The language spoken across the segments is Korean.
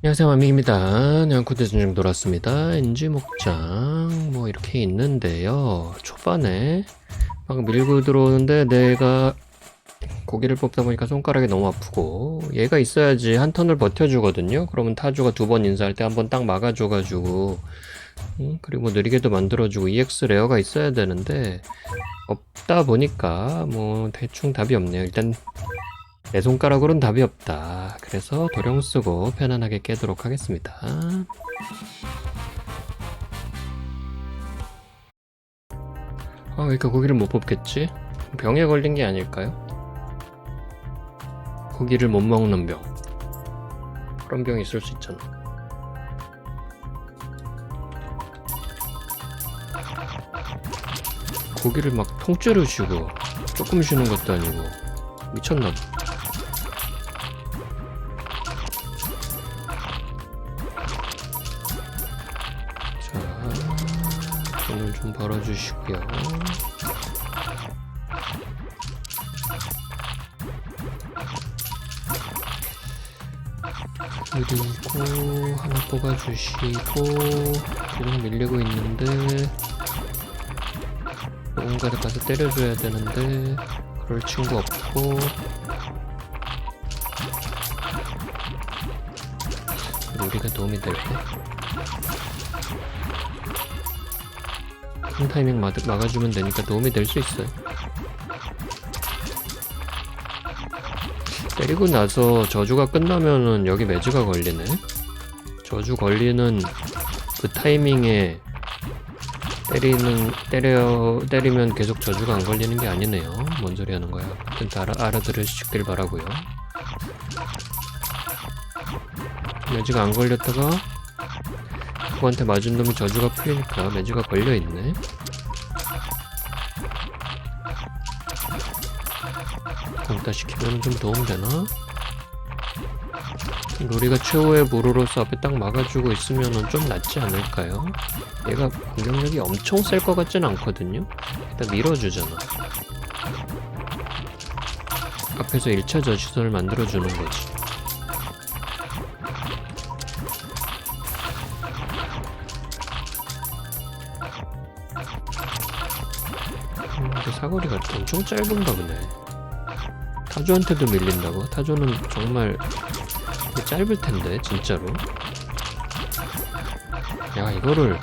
안녕하세요 마믹입니다. 냥코드 전중 돌았습니다. NG 목장 뭐 이렇게 있는데요. 초반에 막 밀고 들어오는데 내가 고기를 뽑다 보니까 손가락이 너무 아프고 얘가 있어야지 한 턴을 버텨주거든요. 그러면 타조가 두 번 인사할 때 한 번 딱 막아줘가지고 음, 그리고 느리게도 만들어주고 EX 레어가 있어야 되는데 없다 보니까 뭐 대충 답이 없네요. 일단 내 손가락으로는 답이 없다. 그래서 도령 쓰고 편안하게 깨도록 하겠습니다. 아, 왜 이렇게 고기를 못 뽑겠지? 병에 걸린 게 아닐까요? 고기를 못 먹는 병. 그런 병이 있을 수 있잖아. 고기를 막 통째로 쉬고 조금 쉬는 것도 아니고 미쳤나 봐. 돈을 좀 벌어주시고요. 그리고 하나 뽑아주시고 계속 밀리고 있는데 누군가를 가서 때려줘야 되는데 그럴 친구 없고 우리가 도움이 될까? 한 타이밍 막, 막아주면 되니까 도움이 될 수 있어요. 때리고 나서 저주가 끝나면은 여기 매주가 걸리네. 저주 걸리는 그 타이밍에 때리는 때려 때리면 계속 저주가 안 걸리는 게 아니네요. 뭔 소리 하는 거야? 다 알아, 알아들으시길 바라고요. 매주가 안 걸렸다가 그한테 맞은 놈이 저주가 풀리니까 매주가 걸려 있네. 공따 시키면 좀 도움 되나? 로리가 최후의 보루로서 앞에 딱 막아주고 있으면 좀 낫지 않을까요? 얘가 공격력이 엄청 셀 것 같진 않거든요? 일단 밀어주잖아. 앞에서 1차 저시선을 만들어주는 거지. 사거리가 엄청 짧은가 보네. 타조한테도 밀린다고? 타조는 정말 이게 짧을 텐데, 진짜로. 야, 이거를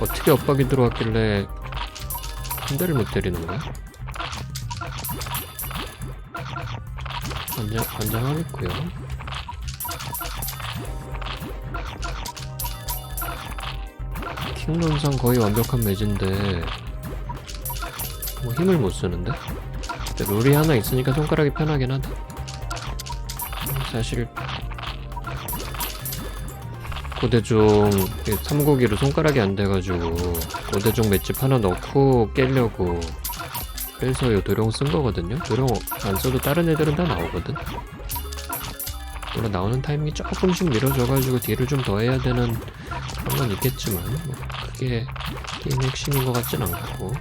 어떻게 엇박이 들어왔길래 한 대를 못 때리는 거야? 관장, 관장하겠고요. 킹론상 거의 완벽한 매진데 뭐 힘을 못 쓰는데? 룰이 하나 있으니까 손가락이 편하긴 하다. 사실 고대종 삼고기로 손가락이 안 돼가지고 고대종 맷집 하나 넣고 깨려고 그래서 요 도령 쓴 거거든요. 도령 안 써도 다른 애들은 다 나오거든. 물론 나오는 타이밍이 조금씩 밀어줘가지고 딜을 좀 더 해야 되는 그런 건 있겠지만 뭐 그게 게임 핵심인 것 같진 않고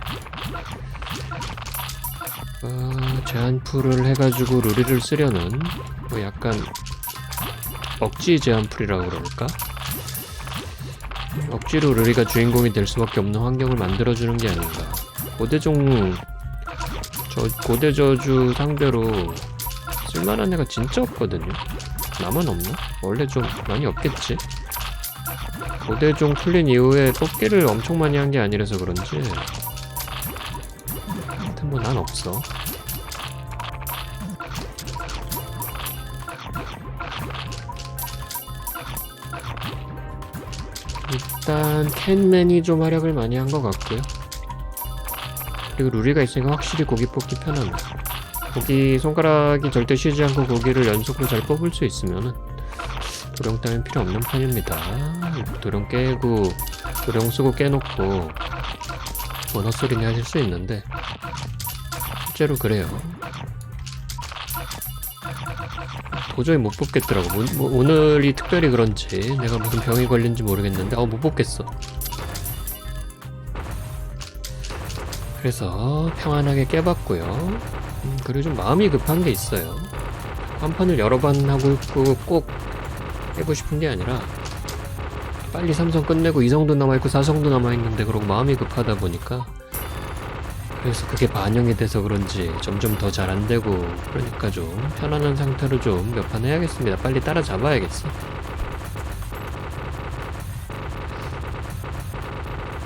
어, 제한풀을 해가지고 루리를 쓰려는 뭐 약간 억지 제한풀이라고 그럴까? 억지로 루리가 주인공이 될 수밖에 없는 환경을 만들어주는 게 아닌가. 고대종 저 고대 저주 상대로 쓸만한 애가 진짜 없거든요. 나만 없나? 원래 좀 많이 없겠지. 고대종 풀린 이후에 뽑기를 엄청 많이 한 게 아니라서 그런지 하여튼 뭐 난 없어. 일단 캔맨이 좀 활약을 많이 한 것 같고요. 그리고 루리가 있으니까 확실히 고기 뽑기 편하네. 고기 손가락이 절대 쉬지 않고 고기를 연속으로 잘 뽑을 수 있으면은 도령 따윈 필요 없는 판입니다. 도령 깨고 도령 쓰고 깨놓고 원 헛소리는 하실 수 있는데 실제로 그래요. 도저히 못 뽑겠더라고. 뭐, 뭐 오늘이 특별히 그런지 내가 무슨 병이 걸린지 모르겠는데 어 못 뽑겠어. 그래서 평안하게 깨봤고요. 음, 그리고 좀 마음이 급한 게 있어요. 한 판을 여러 번 하고 꼭 깨고 싶은 게 아니라 빨리 삼성 끝내고 이성도 남아있고 사성도 남아있는데 그러고 마음이 급하다 보니까 그래서 그게 반영이 돼서 그런지 점점 더 잘 안 되고 그러니까 좀 편안한 상태로 좀 몇 판 해야겠습니다. 빨리 따라잡아야겠어.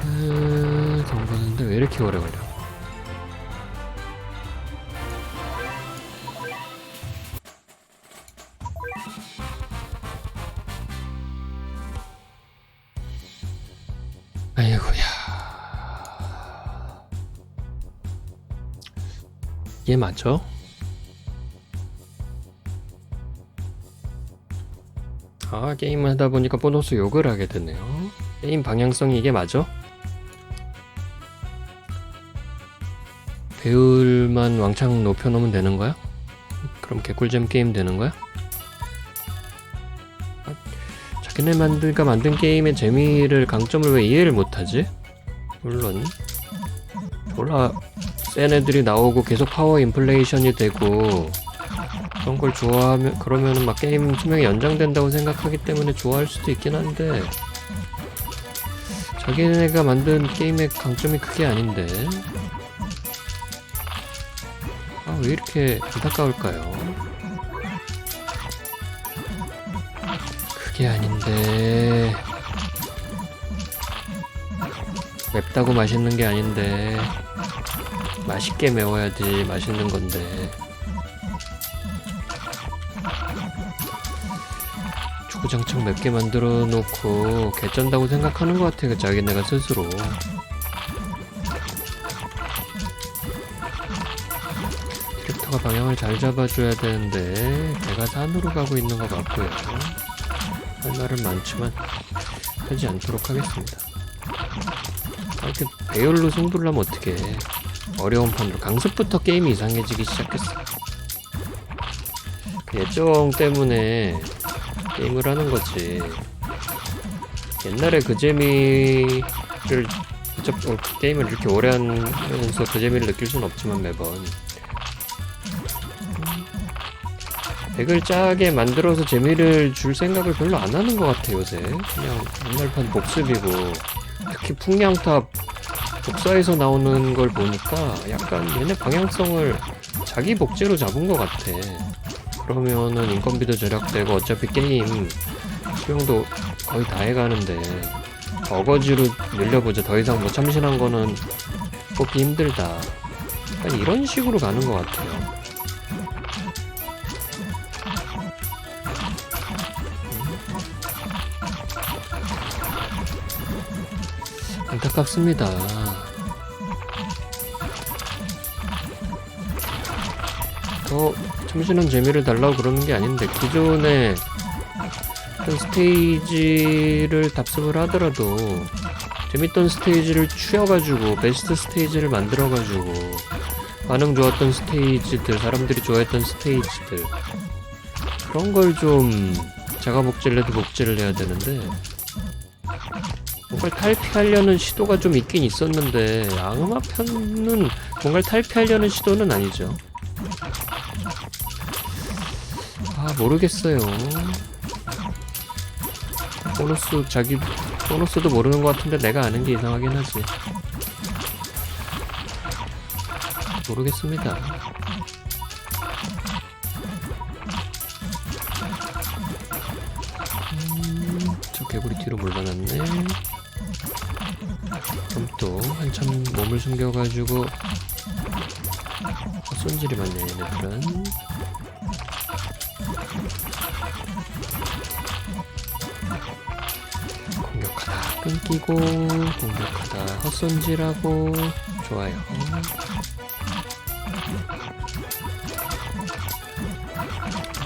음, 정 보는데 왜 이렇게 오래 걸려? 얘 맞죠? 아, 게임을 하다 보니까 보너스 욕을 하게 되네요. 게임 방향성이 이게 맞아? 배율만 왕창 높여놓으면 되는 거야? 그럼 개꿀잼 게임 되는 거야? 아, 자기네 만드가 만든 게임의 재미를 강점을 왜 이해를 못하지? 물론 졸라 센 애들이 나오고 계속 파워 인플레이션이 되고 그런 걸 좋아하면 그러면은 막 게임 수명이 연장된다고 생각하기 때문에 좋아할 수도 있긴 한데 자기네가 만든 게임의 강점이 그게 아닌데. 아 왜 이렇게 안타까울까요? 그게 아닌데. 맵다고 맛있는 게 아닌데 맛있게 매워야지 맛있는 건데. 주구장창 맵게 만들어 놓고 개쩐다고 생각하는 것 같아 그 자기네가 스스로. 디렉터가 방향을 잘 잡아줘야 되는데 배가 산으로 가고 있는 것 같고요. 할 말은 많지만 하지 않도록 하겠습니다. 아, 이렇게 배율로 승부를 하면 어떡해 어려운 판으로 강습부터 게임이 이상해지기 시작했어. 그 예정 때문에 게임을 하는 거지. 옛날에 그 재미를 그저 어, 그 게임을 이렇게 오래 하면서 그 재미를 느낄 순 없지만 매번. 백을 짜게 만들어서 재미를 줄 생각을 별로 안 하는 것 같아 요새. 그냥 옛날판 복습이고 특히 풍량탑 복사에서 나오는 걸 보니까 약간 얘네 방향성을 자기 복제로 잡은 것 같아. 그러면은 인건비도 절약되고 어차피 게임 수용도 거의 다 해가는데 어거지로 늘려보자. 더 이상 뭐 참신한 거는 뽑기 힘들다. 약간 이런 식으로 가는 것 같아요. 안타깝습니다. 더 참신한 재미를 달라고 그러는 게 아닌데 기존에 어떤 스테이지를 답습을 하더라도 재밌던 스테이지를 추려가지고 베스트 스테이지를 만들어가지고 반응 좋았던 스테이지들 사람들이 좋아했던 스테이지들 그런 걸 좀 자가 복제를 해도 복제를 해야 되는데 뭔가를 탈피하려는 시도가 좀 있긴 있었는데 악마 편은 뭔가를 탈피하려는 시도는 아니죠. 아 모르겠어요. 보너스 자기 보너스도 모르는 것 같은데 내가 아는 게 이상하긴 하지. 모르겠습니다. 음, 저 개구리 뒤로 물러났네. 그럼 또 한참 몸을 숨겨가지고 헛손질이 많네 얘네들은 끊기고 공격하다. 헛손질하고. 좋아요.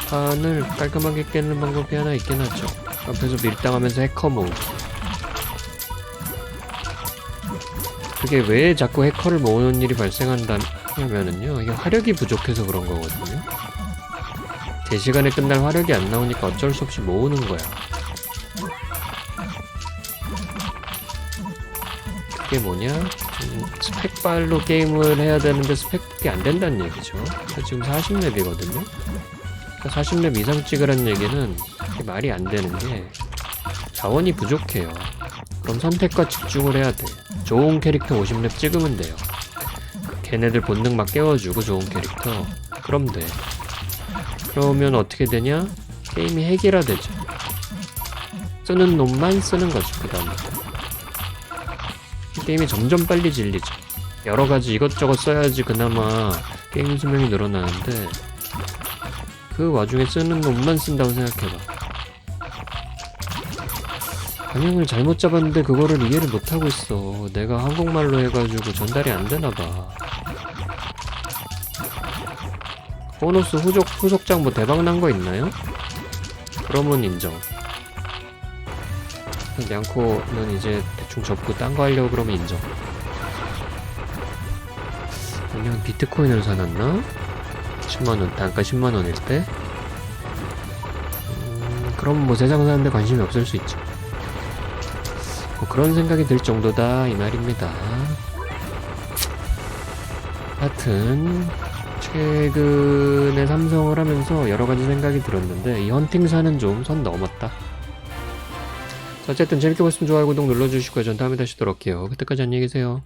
판을 깔끔하게 깨는 방법이 하나 있긴 하죠. 앞에서 밀당하면서 해커 모으기 그게 왜 자꾸 해커를 모으는 일이 발생한다면은요 이게 화력이 부족해서 그런 거거든요. 제 시간에 끝날 화력이 안 나오니까 어쩔 수 없이 모으는 거야 그게 뭐냐 음, 스펙발로 게임을 해야 되는데 스펙이 안 된다는 얘기죠 지금 40렙이거든요 40렙 이상 찍으라는 얘기는 말이 안 되는 게 자원이 부족해요. 그럼 선택과 집중을 해야 돼. 좋은 캐릭터 50렙 찍으면 돼요. 걔네들 본능 막 깨워주고 좋은 캐릭터. 그럼 돼. 그러면 어떻게 되냐? 게임이 핵이라 되죠. 쓰는 놈만 쓰는 거죠, 그 다음부터. 게임이 점점 빨리 질리죠. 여러 가지 이것저것 써야지 그나마 게임 수명이 늘어나는데, 그 와중에 쓰는 놈만 쓴다고 생각해봐. 방향을 잘못 잡았는데 그거를 이해를 못하고 있어. 내가 한국말로 해가지고 전달이 안 되나봐. 보너스 후속, 후속작 뭐 대박 난 거 있나요? 그러면 인정. 냥코는 이제 대충 접고 딴 거 하려고 그러면 인정. 아니면 비트코인을 사놨나? 10만원, 단가 10만원일 때? 음, 그럼 뭐 세상 사는데 관심이 없을 수 있죠. 뭐 그런 생각이 들 정도다, 이 말입니다. 하여튼, 최근에 삼성을 하면서 여러 가지 생각이 들었는데, 이 헌팅사는 좀 선 넘었다. 자, 어쨌든 재밌게 보셨으면 좋아요, 구독 눌러주시고요. 전 다음에 다시 돌아올게요. 그때까지 안녕히 계세요.